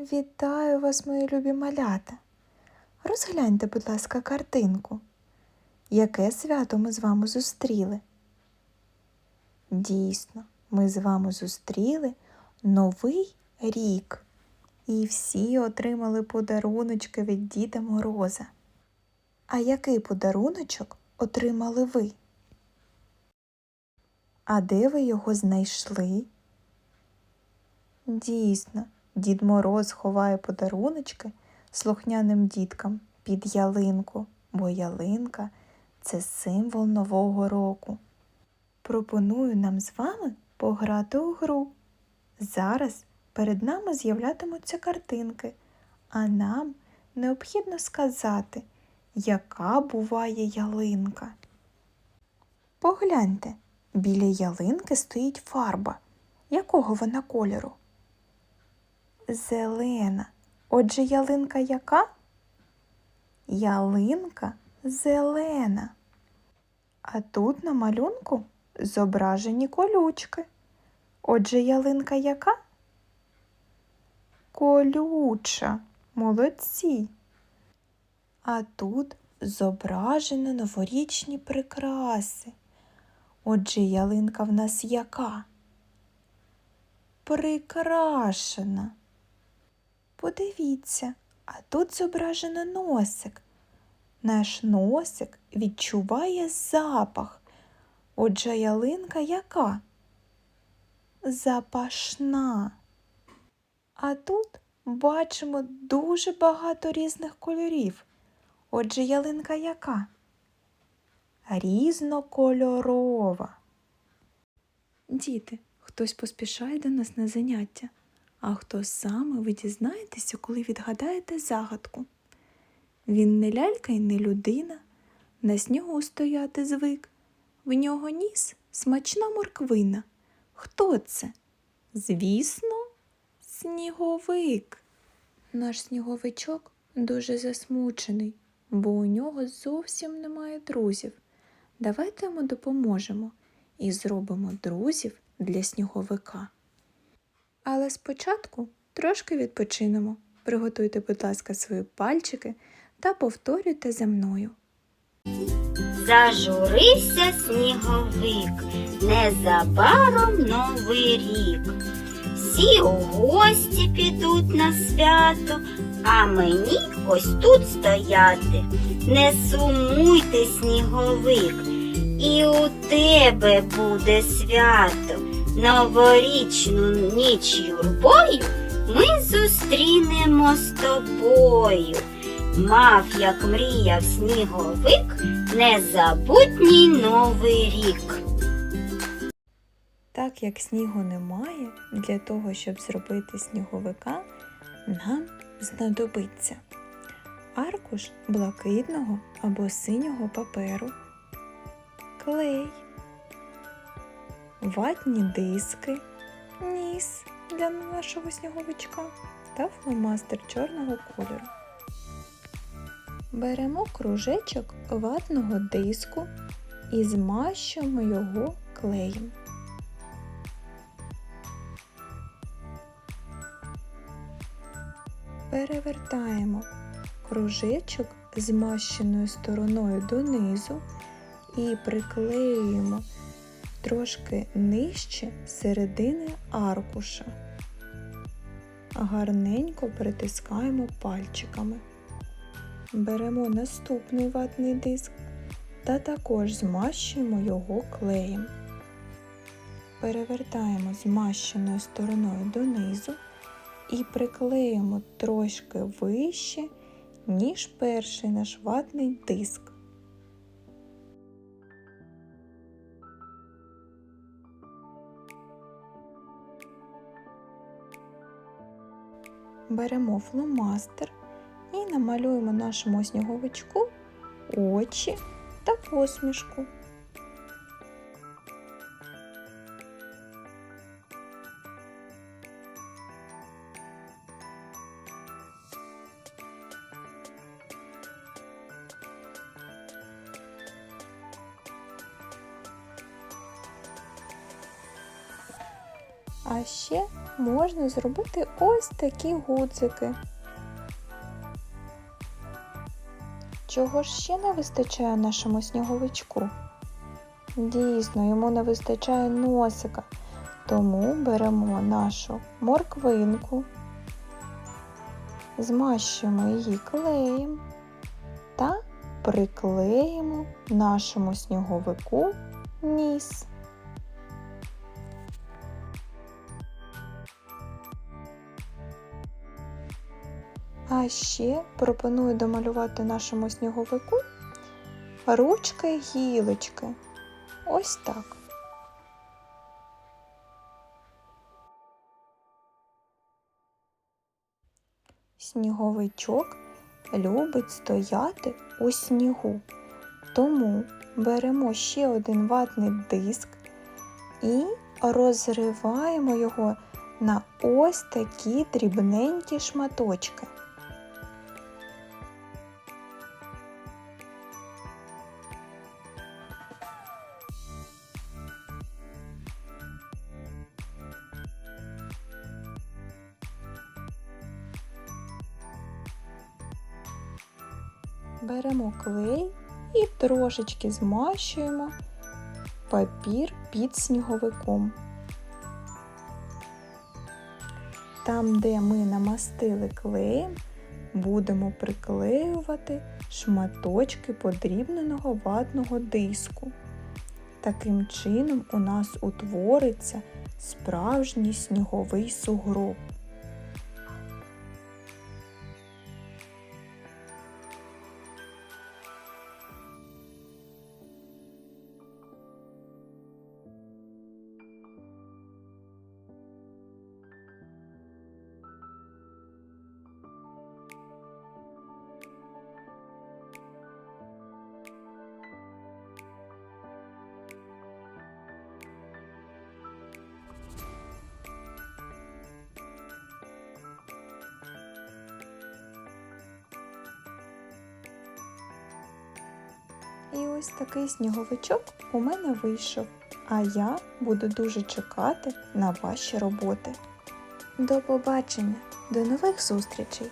Вітаю вас, мої любі малята. Розгляньте, будь ласка, картинку. Яке свято ми з вами зустріли? Дійсно, ми з вами зустріли Новий рік. І всі отримали подаруночки від Діда Мороза. А який подаруночок отримали ви? А де ви його знайшли? Дійсно, Дід Мороз ховає подаруночки слухняним діткам під ялинку, бо ялинка це символ Нового року. Пропоную нам з вами пограти у гру. Зараз перед нами з'являтимуться картинки, а нам необхідно сказати, яка буває ялинка. Погляньте, біля ялинки стоїть фарба. Якого вона кольору? Зелена. Отже, ялинка яка? Ялинка зелена. А тут на малюнку зображені колючки. Отже, ялинка яка? Колюча. Молодці. А тут зображено новорічні прикраси. Отже, ялинка в нас яка? Прикрашена. Подивіться, а тут зображено носик. Наш носик відчуває запах. Отже, ялинка яка? Запашна. А тут бачимо дуже багато різних кольорів. Отже, ялинка яка? Різнокольорова. Діти, хтось поспішає до нас на заняття, а хто саме ви дізнаєтеся, коли відгадаєте загадку. Він не лялька і не людина, на снігу стояти звик. В нього ніс смачна морквина. Хто це? Звісно, сніговик. Наш сніговичок дуже засмучений, бо у нього зовсім немає друзів. Давайте йому допоможемо і зробимо друзів для сніговика. Але спочатку трошки відпочинемо. Приготуйте, будь ласка, свої пальчики та повторюйте за мною. Зажурився сніговик, незабаром новий рік. Всі у гості підуть на свято, а мені ось тут стояти. Не сумуйте, сніговик, і у тебе буде свято. Новорічну ніч юрбою ми зустрінемо з тобою. Мав, як мріяв сніговик, незабутній новий рік. Так як снігу немає, для того, щоб зробити сніговика, нам знадобиться аркуш блакитного або синього паперу, клей, ватні диски, ніс для нашого сніговичка та фломастер чорного кольору. Беремо кружечок ватного диску і змащуємо його клеєм. Перевертаємо кружечок змащеною стороною донизу і приклеюємо трошки нижче середини аркуша. Гарненько притискаємо пальчиками. Беремо наступний ватний диск та також змащуємо його клеєм. Перевертаємо змащеною стороною донизу і приклеїмо трошки вище, ніж перший наш ватний диск. Беремо фломастер і намалюємо нашому сніговичку очі та посмішку. А ще можна зробити ось такі гудзики. Чого ж ще не вистачає нашому сніговичку? Дійсно, йому не вистачає носика, тому беремо нашу морквинку, змащуємо її клеєм та приклеїмо нашому сніговику ніс. А ще пропоную домалювати нашому сніговику ручки гілочки. Ось так. Сніговичок любить стояти у снігу. Тому беремо ще один ватний диск і розриваємо його на ось такі дрібненькі шматочки. Беремо клей і трошечки змащуємо папір під сніговиком. Там, де ми намастили клеєм, будемо приклеювати шматочки подрібненого ватного диску. Таким чином у нас утвориться справжній сніговий сугроб. І ось такий сніговичок у мене вийшов, а я буду дуже чекати на ваші роботи. До побачення, до нових зустрічей!